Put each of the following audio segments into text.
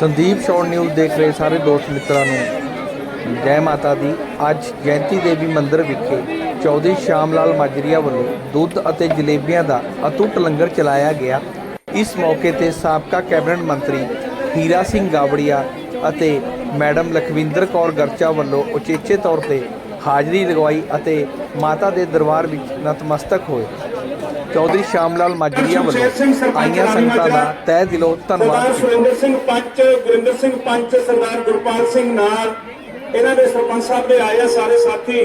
Sandeep ਸ਼ੌਰ news ਦੇਖ ਰਹੇ ਸਾਰੇ ਦੋਸਤ ਮਿੱਤਰਾਂ ਨੂੰ। ਜੈ ਮਾਤਾ ਦੀ। ਅੱਜ ਜੈਂਤੀ ਦੇਵੀ ਮੰਦਿਰ ਵਿਖੇ ਚੌਧਰੀ ਸ਼ਾਮ ਲਾਲ ਮਾਜਰੀਆ ਵੱਲੋਂ ਦੁੱਧ ਅਤੇ ਜਲੇਬੀਆਂ ਦਾ ਅਤੁੱਟ ਲੰਗਰ ਚਲਾਇਆ ਗਿਆ। ਇਸ ਮੌਕੇ ਤੇ ਸਾਬਕਾ ਕੈਬਨਿਟ ਮੰਤਰੀ ਹੀਰਾ ਸਿੰਘ ਗਾਵੜੀਆ ਅਤੇ ਮੈਡਮ ਲਖਵਿੰਦਰ ਕੌਰ ਗਰਚਾ ਵੱਲੋਂ ਉਚੇਚੇ ਤੌਰ ਤੇ ਹਾਜ਼ਰੀ ਲਗਵਾਈ ਅਤੇ ਮਾਤਾ ਦੇ ਦਰਬਾਰ ਵਿੱਚ ਨਤਮਸਤਕ ਹੋਏ। ਚੌਧਰੀ ਸ਼ਾਮ ਲਾਲ ਮਾਜਰੀਆ ਵੱਲੋਂ ਆਈਆਂ ਸੰਗਤਾਂ ਦਾ ਤਹਿ ਦਿਲੋਂ ਧੰਨਵਾਦ ਸਰਦਾਰ ਸੁਰਿੰਦਰ ਸਿੰਘ ਪੰਚ ਗੁਰਿੰਦਰ ਸਿੰਘ ਪੰਚ ਸਰਦਾਰ ਗੁਰਪਾਲ ਸਿੰਘ ਨਾਲ ਇਹਨਾਂ ਦੇ ਸਰਪੰਚ ਸਾਹਿਬ ਦੇ ਆਏ ਆ ਸਾਰੇ ਸਾਥੀ।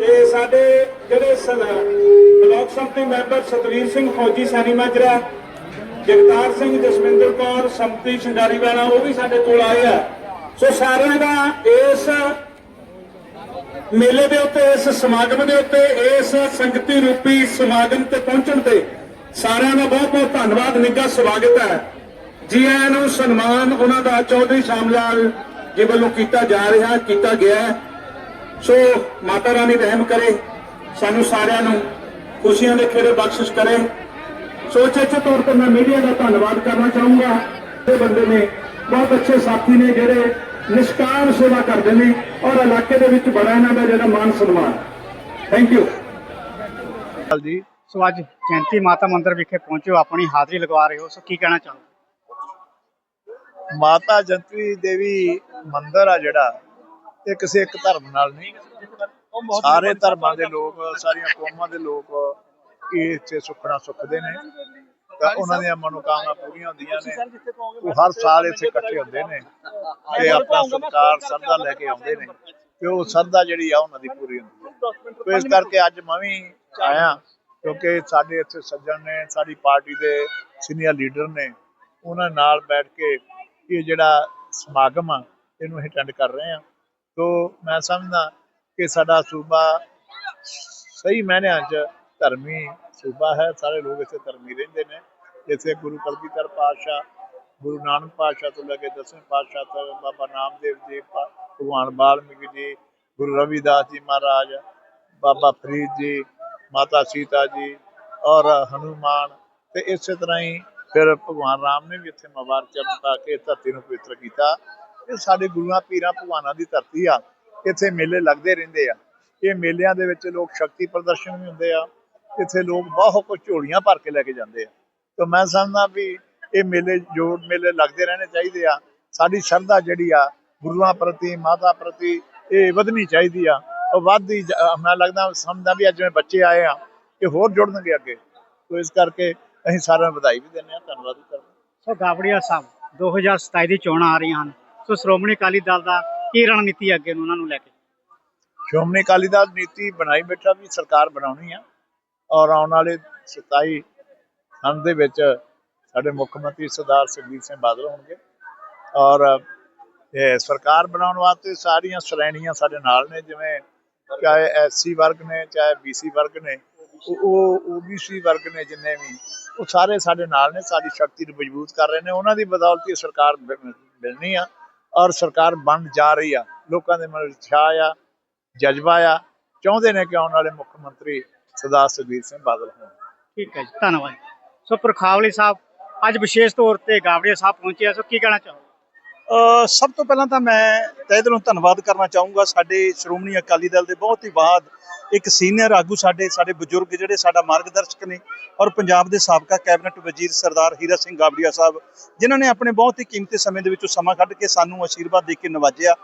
ਤੇ ਸਾਡੇ ਜਿਹੜੇ ਸਨ ਬਲਾਕ ਸੰਮਤੀ ਮੈਂਬਰ ਸਤਵੀਰ ਸਿੰਘ ਫੌਜੀ ਸੈਣੀ ਮਾਜਰਾ ਜਗਤਾਰ ਸਿੰਘ ਜਸਵਿੰਦਰ ਕੌਰ ਸੰਮਤੀ ਸ਼ਿੰਗਾਰੀ ਵਾਲਾ ਉਹ ਵੀ ਸਾਡੇ ਕੋਲ ਆਏ ਆ। ਸੋ ਸਾਰਿਆਂ ਦਾ ਇਸ ਮੇਲੇ ਦੇ ਉੱਤੇ, ਇਸ ਸਮਾਗਮ ਦੇ ਉੱਤੇ, ਇਸ ਸੰਗਤੀ ਰੂਪੀ ਸਮਾਗਮ ਤੇ ਪਹੁੰਚਣ ਤੇ ਸਾਰਿਆਂ ਦਾ ਬਹੁਤ ਬਹੁਤ ਧੰਨਵਾਦ, ਨਿੱਘਾ ਸਵਾਗਤ ਹੈ। ਜੀ ਆਇਆਂ ਨੂੰ ਸਨਮਾਨ ਉਹਨਾਂ ਦਾ ਚੌਧਰੀ ਸ਼ਾਮ ਜੀ ਵੱਲੋਂ ਕੀਤਾ ਜਾ ਰਿਹਾ, ਕੀਤਾ ਗਿਆ ਸੋ ਮਾਤਾ ਰਾਣੀ ਰਹਿਮ ਕਰੇ, ਸਾਨੂੰ ਸਾਰਿਆਂ ਨੂੰ ਖੁਸ਼ੀਆਂ ਦੇ ਖੇੜੇ ਬਖਸ਼ਿਸ਼ ਕਰੇ। ਸੋ ਚੇਚੇ ਤੌਰ ਤੇ ਮੈਂ ਮੀਡੀਆ ਦਾ ਧੰਨਵਾਦ ਕਰਨਾ ਚਾਹੂੰਗਾ। ਇਹ ਬੰਦੇ ਨੇ ਬਹੁਤ ਅੱਛੇ ਸਾਥੀ ਨੇ ਜਿਹੜੇ ਨਿਸ਼ਕਾਮ ਸੇਵਾ ਕਰਦੇ ਨੇ ਔਰ ਇਲਾਕੇ ਦੇ ਵਿੱਚ ਬੜਾ ਇਹਨਾਂ ਦਾ ਜਿਹੜਾ ਮਾਨ ਸਨਮਾਨ। ਥੈਂਕ ਯੂ ਜੀ। ਸੋ ਅੱਜ ਜੈਂਤੀ ਮਾਤਾ ਮੰਦਿਰ ਵਿਖੇ ਪਹੁੰਚੇ ਹੋ ਆਪਣੀ ਹਾਜ਼ਰੀ ਲਗਵਾ ਰਹੇ ਹੋ। ਸੋ ਕੀ ਕਹਿਣਾ ਚਾਹੋ ਮਾਤਾ ਜੰਤਰੀ ਦੇਵੀ ਮੰਦਿਰ ਆ ਜਿਹੜਾ ਇਹ ਕਿਸੇ ਇੱਕ ਧਰਮ ਨਾਲ ਨਹੀਂ। ਸਾਰੇ ਧਰਮਾਂ ਦੇ ਲੋਕ ਸਾਰੀਆਂ ਕੌਮਾਂ ਦੇ ਲੋਕ ਇਹ ਇੱਥੇ ਸੁੱਖਣਾ ਸੁੱਖਦੇ ਨੇ। ਤਾਂ ਉਹਨਾਂ ਦੀਆਂ ਮਨੋਕਾਮਨਾ ਪੂਰੀਆਂ ਹੁੰਦੀਆਂ ਨੇ। ਉਹ ਹਰ ਸਾਲ ਇੱਥੇ ਇਕੱਠੇ ਹੁੰਦੇ ਨੇ ਤੇ ਆਪਣਾ ਸਤਿਕਾਰ ਸਰਦਾ ਲੈ ਕੇ ਆਉਂਦੇ ਨੇ। ਤੇ ਉਹ ਸਰਦਾ ਜਿਹੜੀ ਆ ਉਹਨਾਂ ਦੀ ਪੂਰੀ ਹੁੰਦੀ ਹੈ। ਇਸ ਕਰਕੇ ਅੱਜ ਮੈਂ ਵੀ ਆਇਆ ਕਿਉਂਕਿ ਸਾਡੇ ਇੱਥੇ ਸੱਜਣ ਨੇ ਸਾਡੀ ਪਾਰਟੀ ਦੇ ਸੀਨੀਅਰ ਲੀਡਰ ਨੇ ਉਹਨਾਂ ਨਾਲ ਬੈਠ ਕੇ ਇਹ ਜਿਹੜਾ ਸਮਾਗਮ ਆ ਇਹਨੂੰ ਅਟੈਂਡ ਕਰ ਰਹੇ ਆ ਤੋ ਮੈਂ ਸਮਝਦਾ ਕਿ ਸਾਡਾ ਸੂਬਾ ਸਹੀ ਮਾਇਨਿਆਂ 'ਚ ਧਰਮੀ ਸੂਬਾ ਹੈ, ਸਾਰੇ ਲੋਕ ਇੱਥੇ ਧਰਮੀ ਰਹਿੰਦੇ ਨੇ। ਇੱਥੇ ਗੁਰੂ ਕਲਗੀਧਰ ਪਾਤਸ਼ਾਹ, ਗੁਰੂ ਨਾਨਕ ਪਾਤਸ਼ਾਹ ਤੋਂ ਲੈ ਕੇ ਦਸਵੇਂ ਪਾਤਸ਼ਾਹ ਤੱਕ ਬਾਬਾ ਨਾਮਦੇਵ ਜੀ ਭਗਵਾਨ ਬਾਲਮੀਕ ਜੀ, ਗੁਰੂ ਰਵਿਦਾਸ ਜੀ ਮਹਾਰਾਜ, ਬਾਬਾ ਫਰੀਦ ਜੀ, ਮਾਤਾ ਸੀਤਾ ਜੀ ਔਰ ਹਨੂਮਾਨ ਤੇ ਇਸੇ ਤਰ੍ਹਾਂ ਹੀ ਫਿਰ ਭਗਵਾਨ ਰਾਮ ਨੇ ਵੀ ਇੱਥੇ ਮੁਬਾਰਕ ਚਰਨ ਪਾ ਕੇ ਧਰਤੀ ਨੂੰ ਪਵਿੱਤਰ ਕੀਤਾ। ਇਹ ਸਾਡੇ ਗੁਰੂਆਂ, ਪੀਰਾਂ, ਭਗਵਾਨਾਂ ਦੀ ਧਰਤੀ ਆ। ਇੱਥੇ ਮੇਲੇ ਲੱਗਦੇ ਰਹਿੰਦੇ ਆ। ਇਹ ਮੇਲਿਆਂ ਦੇ ਵਿੱਚ ਲੋਕ ਸ਼ਕਤੀ ਪ੍ਰਦਰਸ਼ਨ ਵੀ ਹੁੰਦੇ ਆ। ਇੱਥੇ ਲੋਕ ਬਹੁਤ ਕੁਝ ਝੋਲੀਆਂ ਭਰ ਕੇ ਲੈ ਕੇ ਜਾਂਦੇ ਆ। ਤੇ ਮੈਂ ਸਮਝਦਾ ਵੀ ਇਹ ਮੇਲੇ ਜੋੜ ਮੇਲੇ ਲੱਗਦੇ ਰਹਿਣੇ ਚਾਹੀਦੇ ਆ। ਸਾਡੀ ਸ਼ਰਧਾ ਜਿਹੜੀ ਆ ਗੁਰੂਆਂ ਪ੍ਰਤੀ ਮਾਤਾ ਪ੍ਰਤੀ ਇਹ ਵਧਣੀ ਚਾਹੀਦੀ ਆ। ਉਹ ਵੱਧਦੀ ਮੈਂ ਲੱਗਦਾ ਸਮਝਦਾ ਵੀ ਅੱਜ ਜਿਵੇਂ ਬੱਚੇ ਆਏ ਆ ਇਹ ਹੋਰ ਜੁੜਨਗੇ ਅੱਗੇ। ਤੋ ਇਸ ਕਰਕੇ ਅਸੀਂ ਸਾਰਿਆਂ ਨੂੰ ਵਧਾਈ ਵੀ ਦਿੰਦੇ ਆ ਧੰਨਵਾਦ ਵੀ ਕਰਦੇ। ਸੋ ਗਾਬੜੀਆ ਸਾਹਿਬ 2027 ਦੀ ਚੋਣਾਂ ਆ ਰਹੀਆਂ ਹਨ। ਸੋ ਸ਼੍ਰੋਮਣੀ ਅਕਾਲੀ ਦਲ ਦਾ ਕੀ ਰਣਨੀਤੀ ਅੱਗੇ ਨੂੰ ਉਹਨਾਂ ਨੂੰ ਲੈ ਕੇ? ਸ਼੍ਰੋਮਣੀ ਅਕਾਲੀ ਦਲ ਨੀਤੀ ਬਣਾਈ ਬੈਠਾ ਵੀ ਸਰਕਾਰ ਬਣਾਉਣੀ ਆ। ਔਰ ਆਉਣ ਵਾਲੇ 27 ਸਨ ਦੇ ਵਿੱਚ ਸਾਡੇ ਮੁੱਖ ਮੰਤਰੀ ਸਰਦਾਰ ਸੁਖਬੀਰ ਸਿੰਘ ਬਾਦਲ ਹੋਣਗੇ। ਔਰ ਸਰਕਾਰ ਬਣਾਉਣ ਵਾਸਤੇ ਸਾਰੀਆਂ ਸ਼੍ਰੇਣੀਆਂ ਸਾਡੇ ਨਾਲ ਨੇ, ਜਿਵੇਂ ਚਾਹੇ ਐਸਸੀ ਵਰਗ ਨੇ, ਚਾਹੇ ਬੀਸੀ ਵਰਗ ਨੇ, ਉਹ- ਉਹ ਓਬੀਸੀ ਵਰਗ ਨੇ ਜਿੰਨੇ ਵੀ, ਉਹ ਸਾਰੇ ਸਾਡੇ ਨਾਲ ਨੇ, ਸਾਡੀ ਸ਼ਕਤੀ ਨੂੰ ਮਜ਼ਬੂਤ ਕਰ ਰਹੇ ਨੇ, ਉਹਨਾਂ ਦੀ ਬਦੌਲਤ ਹੀ ਸਰਕਾਰ ਮਿਲਣੀ ਆ, ਔਰ ਸਰਕਾਰ ਬਣ ਜਾ ਰਹੀ ਆ। ਲੋਕਾਂ ਦੇ ਮਨ ਵਿੱਚ ਉਤਸ਼ਾਹ ਆ ਜਜ਼ਬਾ ਆ, ਚਾਹੁੰਦੇ ਨੇ ਕਿ ਆਉਣ ਵਾਲੇ ਮੁੱਖ ਮੰਤਰੀ ਸਰਦਾਰ ਸੁਖਬੀਰ ਸਿੰਘ ਬਾਦਲ ਹੋਣ। ਠੀਕ ਹੈ ਜੀ ਧੰਨਵਾਦ ਸੋ ਪ੍ਰਖਾਵਲੀ ਸਾਹਿਬ ਅੱਜ ਵਿਸ਼ੇਸ਼ ਤੌਰ ਤੇ ਗਾਬੜੀਆ ਸਾਹਿਬ ਪਹੁੰਚੇ ਆ ਸੋ ਕੀ ਕਹਿਣਾ ਚਾਹੋ ਅ, ਸਭ ਤੋਂ ਪਹਿਲਾਂ ਤਾਂ ਮੈਂ ਤਹਿ ਦਿਲੋਂ ਧੰਨਵਾਦ ਕਰਨਾ ਚਾਹੂੰਗਾ ਸਾਡੇ ਸ਼੍ਰੋਮਣੀ ਅਕਾਲੀ ਦਲ ਦੇ ਬਹੁਤ ਹੀ ਬਾਅਦ ਇੱਕ ਸੀਨੀਅਰ ਆਗੂ ਸਾਡੇ ਸਾਡੇ ਬਜ਼ੁਰਗ ਜਿਹੜੇ ਸਾਡਾ ਮਾਰਗਦਰਸ਼ਕ ਨੇ ਔਰ ਪੰਜਾਬ ਦੇ ਸਾਬਕਾ ਕੈਬਨਿਟ ਵਜ਼ੀਰ ਸਰਦਾਰ ਹੀਰਾ ਸਿੰਘ ਗਾਬੜੀਆ ਸਾਹਿਬ ਜਿਨ੍ਹਾਂ ਨੇ ਆਪਣੇ ਬਹੁਤ ਹੀ ਕੀਮਤੀ ਸਮੇਂ ਦੇ ਵਿੱਚੋਂ ਸਮਾਂ ਕੱਢ ਕੇ ਸਾਨੂੰ ਆਸ਼ੀਰਵਾਦ ਦੇ ਕੇ ਨਵਾਜਿਆ।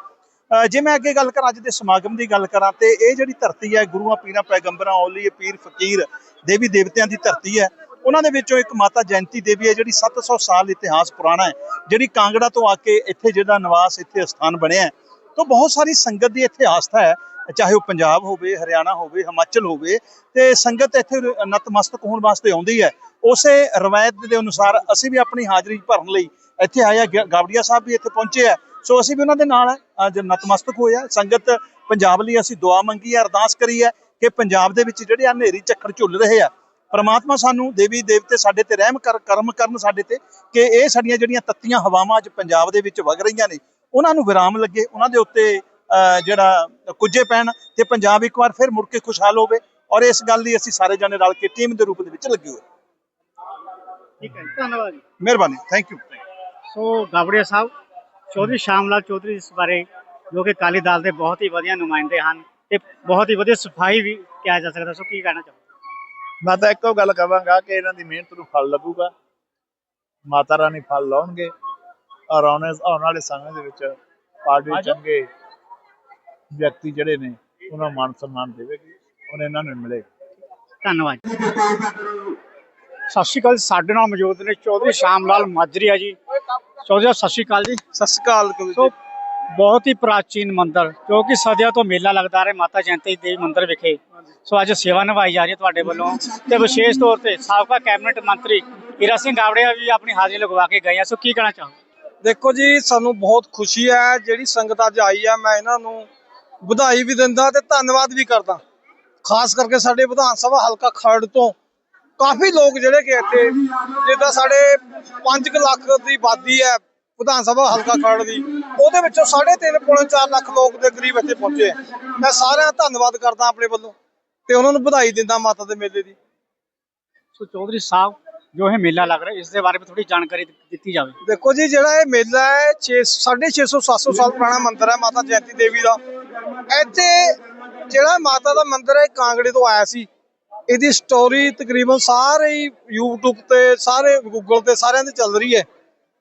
ਜੇ ਮੈਂ ਅੱਗੇ ਗੱਲ ਕਰਾਂ, ਅੱਜ ਦੇ ਸਮਾਗਮ ਦੀ ਗੱਲ ਕਰਾਂ, ਤੇ ਇਹ ਜਿਹੜੀ ਧਰਤੀ ਹੈ, ਗੁਰੂਆਂ, ਪੀਰਾਂ, ਪੈਗੰਬਰਾਂ ਔਲੀਏ ਪੀਰ ਫਕੀਰ, ਦੇਵੀ, ਦੇਵਤਿਆਂ ਦੀ ਧਰਤੀ ਹੈ, ਉਹਨਾਂ ਦੇ ਵਿੱਚੋਂ ਇੱਕ ਮਾਤਾ ਜੈਂਤੀ ਦੇਵੀ ਹੈ, ਜਿਹੜੀ 700 ਸਾਲ ਇਤਿਹਾਸ ਪੁਰਾਣਾ ਹੈ, ਜਿਹੜੀ ਕਾਂਗੜਾ ਤੋਂ ਆ ਕੇ ਇੱਥੇ ਜਿਹੜਾ ਨਿਵਾਸ, ਇੱਥੇ ਸਥਾਨ ਬਣਿਆ ਹੈ, ਤੋਂ ਬਹੁਤ ਸਾਰੀ ਸੰਗਤ ਦੀ ਇੱਥੇ ਆਸਥਾ ਹੈ, ਚਾਹੇ ਉਹ ਪੰਜਾਬ ਹੋਵੇ, ਹਰਿਆਣਾ ਹੋਵੇ, ਹਿਮਾਚਲ ਹੋਵੇ, ਤੇ ਸੰਗਤ ਇੱਥੇ ਨਤਮਸਤਕ ਹੋਣ ਵਾਸਤੇ ਆਉਂਦੀ ਹੈ। ਉਸੇ ਰਵਾਇਤ ਦੇ ਅਨੁਸਾਰ ਅਸੀਂ ਵੀ ਆਪਣੀ ਹਾਜ਼ਰੀ ਭਰਨ ਲਈ ਇੱਥੇ ਆਇਆ ਆ ਗਾਵੜੀਆ ਸਾਹਿਬ ਵੀ ਇੱਥੇ ਪਹੁੰਚੇ ਆ ਸੋ ਅਸੀਂ ਵੀ ਉਹਨਾਂ ਦੇ ਨਾਲ ਅੱਜ ਨਤਮਸਤਕ ਹੋਏ ਆ। ਸੰਗਤ ਪੰਜਾਬ ਲਈ ਅਸੀਂ ਦੁਆ ਮੰਗੀ ਹੈ ਅਰਦਾਸ ਕਰੀ ਹੈ ਕਿ ਪੰਜਾਬ ਦੇ ਵਿੱਚ ਜਿਹੜੇ ਆ ਹਨੇਰੀ ਝੱਖੜ ਝੁੱਲ ਰਹੇ ਆ ਪਰਮਾਤਮਾ ਸਾਨੂੰ ਦੇਵੀ ਦੇਵਤੇ ਸਾਡੇ ਤੇ ਰਹਿਮ ਕਰ ਕਰਮ ਕਰਨ ਸਾਡੇ ਤੇ ਕਿ ਇਹ ਸਾਡੀਆਂ ਜਿਹੜੀਆਂ ਤੱਤੀਆਂ ਹਵਾਵਾਂ ਅੱਜ ਪੰਜਾਬ ਦੇ ਵਿੱਚ ਵਗ ਰਹੀਆਂ ਨੇ ਉਹਨਾਂ ਨੂੰ ਵਿਰਾਮ ਲੱਗੇ ਉਹਨਾਂ ਦੇ ਉੱਤੇ ਜਿਹੜਾ ਕੁਝੇ ਪੈਣ ਤੇ ਪੰਜਾਬ ਇੱਕ ਵਾਰ ਫਿਰ ਮੁੜ ਕੇ ਖੁਸ਼ਹਾਲ ਹੋਵੇ ਔਰ ਇਸ ਗੱਲ ਲਈ ਅਸੀਂ ਸਾਰੇ ਜਣੇ ਰਲ ਕੇ ਟੀਮ ਦੇ ਰੂਪ ਦੇ ਵਿੱਚ ਲੱਗੇ ਹੋਏ ਠੀਕ ਹੈ ਧੰਨਵਾਦ ਜੀ। ਮਿਹਰਬਾਨੀ thank you so Gabria Sahib Chaudhary Sham Lal Chaudhary ਇਸ ਬਾਰੇ ਜੋ ਕਿ ਅਕਾਲੀ ਦਲ ਦੇ ਬਹੁਤ ਹੀ ਵਧੀਆ ਨੁਮਾਇੰਦੇ ਹਨ ਤੇ ਬਹੁਤ ਹੀ ਵਧੀਆ ਸਫ਼ਾਈ ਵੀ ਕਿਹਾ ਜਾ ਸਕਦਾ। ਸੋ ਕੀ ਕਹਿਣਾ ਚਾਹੋ ਮੈਂ ਤਾਂ ਇੱਕੋ ਗੱਲ ਕਹਾਂਗਾ ਕਿ ਇਹਨਾਂ ਦੀ ਮਿਹਨਤ ਨੂੰ ਫਲ ਲੱਗੂਗਾ। ਮਾਤਾ ਰਾਣੀ ਫਲ ਲਾਉਣਗੇ ਔਰ ਆਉਣੇ ਆਉਣ ਵਾਲੇ ਸਮੇਂ ਦੇ ਵਿੱਚ ਪਾਰਟੀ ਚੰਗੇ ਵਿਅਕਤੀ ਜਿਹੜੇ ਨੇ ਉਹਨਾਂ ਨੂੰ ਮਾਨ ਸਨਮਾਨ ਦੇਵੇਗੀ ਔਰ ਇਹਨਾਂ ਨੂੰ ਮਿਲੇ। ਧੰਨਵਾਦ। ਸਤਿ ਸ਼੍ਰੀ ਅਕਾਲ ਸਾਡੇ ਨਾਲ ਮੌਜੂਦ ਨੇ ਚੌਧਰੀ ਸ਼ਾਮ ਲਾਲ ਮਾਜਰੀਆ ਜੀ। ਚੌਧਰੀ ਸਾਹਿਬ, ਸਤਿ ਸ਼੍ਰੀ ਅਕਾਲ ਜੀ। ਸਤਿ ਸ਼੍ਰੀ ਅਕਾਲ ਸੋ ਬਹੁਤ ਹੀ ਪ੍ਰਾਚੀਨ ਮੰਦਿਰ ਜੋ ਕਿ ਸਦੀਆਂ ਤੋਂ ਮੇਲਾ ਲੱਗਦਾ ਰਿਹਾ ਮਾਤਾ ਜੈਂਤੀ ਦੇਵੀ ਮੰਦਿਰ ਵਿਖੇ। ਸੋ ਅੱਜ ਸੇਵਾ ਨਿਭਾਈ ਜਾ ਰਹੀ ਹੈ ਤੁਹਾਡੇ ਵੱਲੋਂ। ਤੇ ਵਿਸ਼ੇਸ਼ ਤੌਰ ਤੇ ਸਾਬਕਾ ਕੈਬਨਿਟ ਮੰਤਰੀ ਹੀਰਾ ਸਿੰਘ ਗਾਵੜਿਆ ਵੀ ਆਪਣੀ ਹਾਜ਼ਰੀ ਲਗਵਾ ਕੇ ਗਏ ਆ। ਸੋ ਕੀ ਕਹਿਣਾ ਚਾਹੋ ਦੇਖੋ ਜੀ ਸਾਨੂੰ ਬਹੁਤ ਖੁਸ਼ੀ ਹੈ ਜਿਹੜੀ ਸੰਗਤ ਅੱਜ ਆਈ ਹੈ ਮੈਂ ਇਹਨਾਂ ਨੂੰ ਵਧਾਈ ਵੀ ਦਿੰਦਾ ਤੇ ਧੰਨਵਾਦ ਵੀ ਕਰਦਾ। ਖਾਸ ਕਰਕੇ ਸਾਡੇ ਵਿਧਾਨ ਸਭਾ ਹਲਕਾ ਖਰੜ ਤੋਂ ਕਾਫੀ ਲੋਕ ਜਿਹੜੇ ਕਿ ਇੱਥੇ ਜਿੱਦਾਂ ਸਾਡੇ 5 ਲੱਖ ਦੀ ਆਬਾਦੀ ਹੈ ਵਿਧਾਨ ਸਭਾ ਹਲਕਾ ਖਰੜ ਦੀ ਉਹਦੇ ਵਿੱਚੋਂ 3.5 ਪੌਣੇ 4 ਲੱਖ ਲੋਕ ਦੇ ਕਰੀਬ ਇੱਥੇ ਪਹੁੰਚੇ ਮੈਂ ਸਾਰਿਆਂ ਦਾ ਧੰਨਵਾਦ ਕਰਦਾ ਆਪਣੇ ਵੱਲੋਂ ਤੇ ਉਹਨਾਂ ਨੂੰ ਵਧਾਈ ਦਿੰਦਾ ਮਾਤਾ ਦੇ ਮੇਲੇ ਦੀ। ਸੋ ਚੌਧਰੀ ਸਾਹਿਬ ਜੋ ਇਹ ਮੇਲਾ ਲੱਗ ਰਿਹਾ ਇਸ ਦੇ ਬਾਰੇ ਵਿੱਚ ਥੋੜੀ ਜਾਣਕਾਰੀ ਦਿੱਤੀ ਜਾਵੇ। ਦੇਖੋ ਜੀ ਜਿਹੜਾ ਇਹ ਮੇਲਾ ਹੈ 6 650 700 ਸਾਲ ਪੁਰਾਣਾ ਮੰਦਿਰ ਹੈ ਮਾਤਾ ਜੈਂਤੀ ਦੇਵੀ ਦਾ। ਇੱਥੇ ਜਿਹੜਾ ਮਾਤਾ ਦਾ ਮੰਦਿਰ ਹੈ ਕਾਂਗੜੇ ਤੋਂ ਆਇਆ ਸੀ। ਇਹਦੀ ਸਟੋਰੀ ਤਕਰੀਬਨ ਸਾਰੇ ਹੀ YouTube ਤੇ ਸਾਰੇ Google ਤੇ ਸਾਰਿਆਂ ਦੇ ਚੱਲ ਰਹੀ ਹੈ।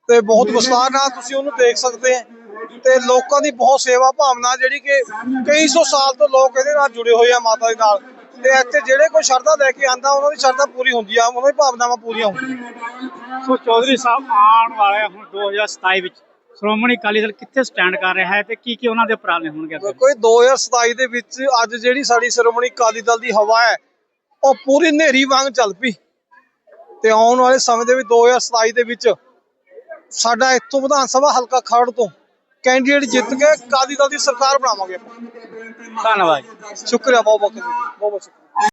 ਤੇ ਬਹੁਤ ਵਿਸਤਾਰ ਨਾਲ ਤੁਸੀਂ ਉਹਨੂੰ ਦੇਖ ਸਕਦੇ ਹੋ। ਤੇ ਲੋਕਾਂ ਦੀ ਬਹੁਤ ਸੇਵਾ ਭਾਵਨਾ ਜਿਹੜੀ ਕਿ ਕਈ ਸੌ ਸਾਲ ਤੋਂ ਲੋਕ ਇਹਦੇ ਨਾਲ ਜੁੜੇ ਹੋਏ ਆ ਮਾਤਾ ਦੇ ਨਾਲ। ਤੇ ਇੱਥੇ ਜਿਹੜੇ ਕੋਈ ਸ਼ਰਧਾ ਲੈ ਕੇ ਆਂਦਾ ਉਹਨਾਂ ਦੀ ਸ਼ਰਧਾ ਪੂਰੀ ਹੁੰਦੀ ਆ ਉਹਨਾਂ ਦੀ ਭਾਵਨਾਵਾਂ ਪੂਰੀਆਂ ਹੁੰਦੀਆਂ। ਸੋ ਚੌਧਰੀ ਸਾਹਿਬ ਆਉਣ ਵਾਲੇ ਹੁਣ 2027 ਵਿੱਚ। ਸ਼੍ਰੋਮਣੀ ਅਕਾਲੀ ਦਲ ਕਿੱਥੇ ਸਟੈਂਡ ਕਰ ਰਿਹਾ ਹੈ ਤੇ ਕੀ ਕੀ ਉਹਨਾਂ ਦੇ ਉਪਰਾਲੇ ਹੋਣਗੇ? ਕੋਈ 2027 ਦੇ ਵਿੱਚ ਅੱਜ ਜਿਹੜੀ ਸਾਡੀ ਸ਼੍ਰੋਮਣੀ ਅਕਾਲੀ ਦਲ ਦੀ ਹਵਾ ਹੈ ਉਹ ਪੂਰੀ ਹਨੇਰੀ ਵਾਂਗ ਚੱਲ ਪਈ। ਤੇ ਆਉਣ ਵਾਲੇ ਸਮੇਂ ਦੇ ਵਿੱਚ 2027 ਦੇ ਵਿੱਚ ਸਾਡਾ ਇੱਥੋਂ ਵਿਧਾਨ ਸਭਾ ਹਲਕਾ ਖਰੜ ਤੋਂ ਕੈਂਡੀਡੇਟ ਜਿੱਤ ਕੇ ਅਕਾਲੀ ਦਲ ਦੀ ਸਰਕਾਰ ਬਣਾਵਾਂਗੇ ਆਪਾਂ। ਧੰਨਵਾਦ ਸ਼ੁਕਰੀਆ ਬਹੁਤ ਬਹੁਤ ਬਹੁਤ ਬਹੁਤ